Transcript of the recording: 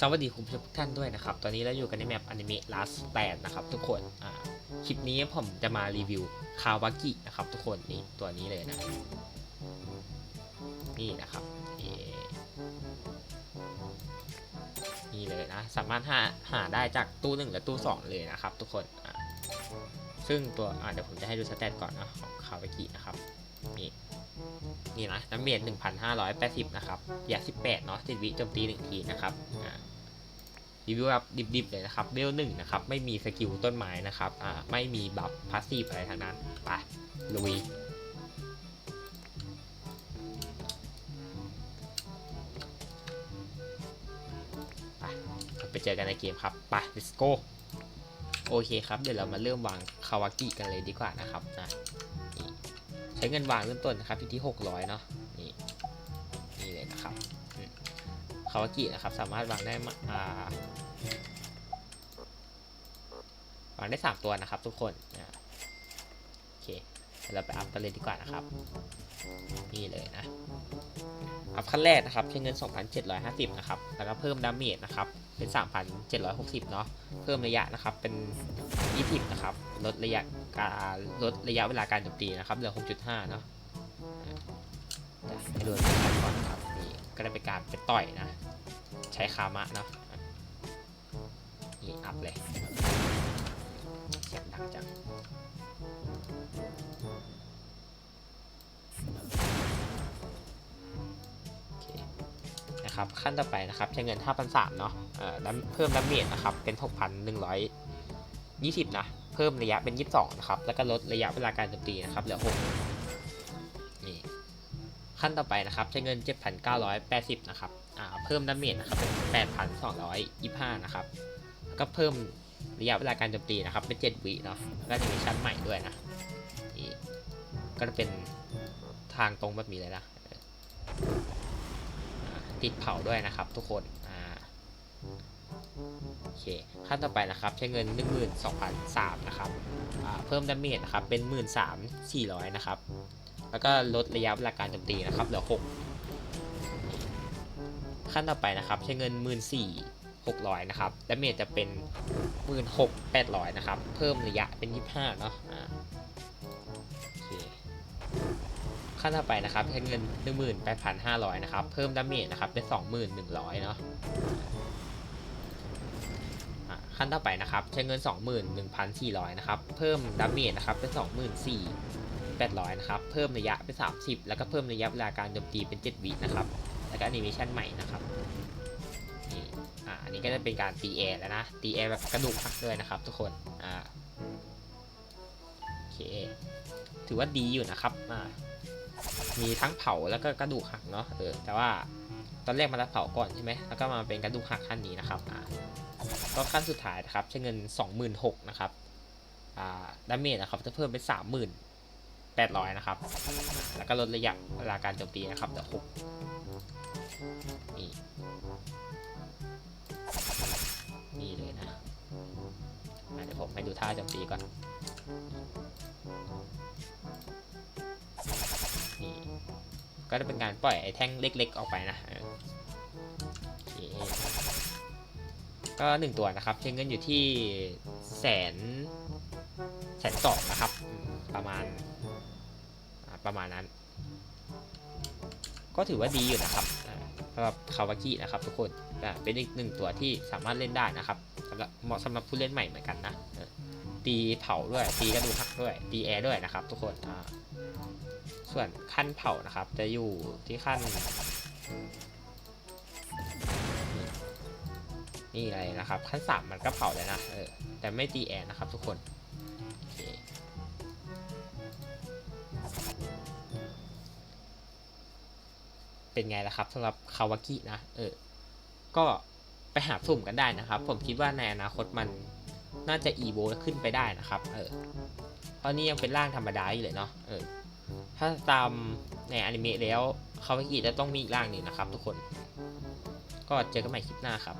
สวัสดีคุณผู้ชมทุกท่านด้วยนะครับ ตอนนี้เราอยู่กันในแมปอนิเมะ Last Stand นะครับทุกคน อ่า คลิปนี้ผมจะมารีวิวคาวากินะครับทุกคน นี่ตัวนี้เลยนะ นี่นะครับ นี่เลยนะ สามารถหาหาได้จากตู้หนึ่งและตู้สองเลยนะครับทุกคน ซึ่งตัวเดี๋ยวผมจะให้ดูสเตตก่อนนะของคาวากินะครับ นี่นี่นะน้ำเมียด1,580นะครับยา18เนาะ7วิโจมตี1ทีนะครับรีวิวแบบดิบๆเลยนะครับเวลหนึ่งนะครับ ไม่มีสกิลต้นไม้นะครับอ่าไม่มีบัฟพาสซีฟอะไรทางนั้นไปลุยไปเจอกันในเกมครับไป let's go โอเคครับ เดี๋ยวเรามาเริ่มวางคาวากิกันเลยดีกว่านะครับนะ ใช้เงินวางเริ่มต้นนะครับอยู่ที่ 600 เนาะนี่นี่เลยนะครับคาวากินะครับสามารถวางได้มาอ่าวางได้ 3 ตัวนะครับทุกคนโอเคเดี๋ยวเราไปอัพกันเลยดีกว่านะครับ นี่เลยนะ อัพขั้นแรกนะครับใช้เงิน 2,750 นะครับ แล้วก็เพิ่มดาเมจนะครับ เป็น 3,760 เนาะ เพิ่มระยะนะครับ เป็น 20 นะครับ ลดระยะการลดระยะเวลาการโจมตีนะครับ เหลือ 6.5 เนาะอะให้ดูกันก่อนครับ นี่ ก็ได้เป็นการไปต่อยนะ ใช้คามะเนาะอะนี่ อัพเลยเสียงดังจัง นะครับขั้นต่อไปนะครับใช้เงิน 5,300เนาะเอ่อแล้วเพิ่มดาเมจนะครับเป็น 6,120 นะ เพิ่มระยะเป็น 22 นะครับ แล้วก็ลดระยะเวลาการโจมตีนะครับเหลือ 6 นี่ขั้นต่อไปนะครับใช้เงิน 7,980 นะครับอ่าเพิ่มดาเมจนะครับเป็น 8,225 นะครับแล้วก็เพิ่มระยะเวลาการโจมตีนะครับเป็น7วิเนาะแล้วก็จะมีชั้นใหม่ด้วยนะนี่ก็จะเป็นทางตรงแบบนี้เลยนะ ติดเผาด้วยนะครับทุกคนอ่าโอเคขั้นต่อไปนะครับใช้เงิน 12,300นะครับเพิ่มดาเมจนะครับเป็น 13,400นะครับแล้วก็ลดระยะเวลาการโจมตีนะครับเหลือ6ขั้นต่อไปนะครับใช้เงิน 14,600นะครับดาเมจจะเป็น 16,800นะครับเพิ่มระยะเป็น 25เนาะ ขั้นต่อไปนะครับใช้เงิน18,500นะครับ เพิ่มดาเมจนะครับเป็น 21,100เนาะอะขั้นต่อไปนะครับใช้เงิน 21,400นะครับ เพิ่มดาเมจนะครับเป็น 24,800นะครับ เพิ่มระยะเป็น 30 แล้วก็เพิ่มระยะเวลาการโจมตีเป็น 7 วินะครับ แล้วก็แอนิเมชันใหม่นะครับนี่อ่าอันนี้ก็จะเป็นการตีแอร์แล้วนะตีแอร์แบบกระดูกหักด้วยนะครับ ทุกคนอ่าโอเคถือว่าดีอยู่นะครับอ่า มีทั้งเผาแล้วก็กระดูกหักเนาะเออแต่ว่าตอนแรกมันจะเผาก่อนใช่ไหมแล้วก็มาเป็นกระดูกหักขั้นนี้นะครับอ่าก็ขั้นสุดท้ายนะครับใช้เงิน 26,000นะครับอ่าดาเมจนะครับจะเพิ่มเป็น30,800นะครับแล้วก็ลดระยะเวลาการโจมตีนะครับเหลือ6นี่นี่เลยนะเดี๋ยวผมให้ดูท่าโจมตีก่อน ก็จะเป็นการปล่อยไอ้แท่งเล็ก ๆ ออกไปนะก็หนึ่งตัวนะครับใช้เงินอยู่ที่แสนแสนสองนะครับ ประมาณประมาณนั้น ก็ถือว่าดีอยู่นะครับสำหรับคาวากินะครับทุกคนเป็นอีกหนึ่งตัวที่สามารถเล่นได้นะครับสำหรับเหมาะสำหรับผู้เล่นใหม่เหมือนกันนะตีเผาด้วยตีกระดูกหักด้วยตีแอร์ด้วยนะครับทุกคนอ่า ส่วนขั้นเผานะครับ จะอยู่ที่ขั้น นี่อะไรนะครับ ขั้นสามมันก็เผาเลยนะเออแต่ไม่ตีแอนนะครับทุกคนเป็นไงล่ะครับสำหรับคาวากินะเออก็ไปหาสุ่มกันได้นะครับ ผมคิดว่าในอนาคตมันน่าจะอีโวขึ้นไปได้นะครับ เออเพราะนี่ยังเป็นร่างธรรมดาอยู่เลยเนาะเออ ถ้าตามในอนิเมะแล้วคาวากิจะต้องมีอีกร่างหนึ่งนะครับทุกคน ก็เจอกันใหม่คลิปหน้าครับ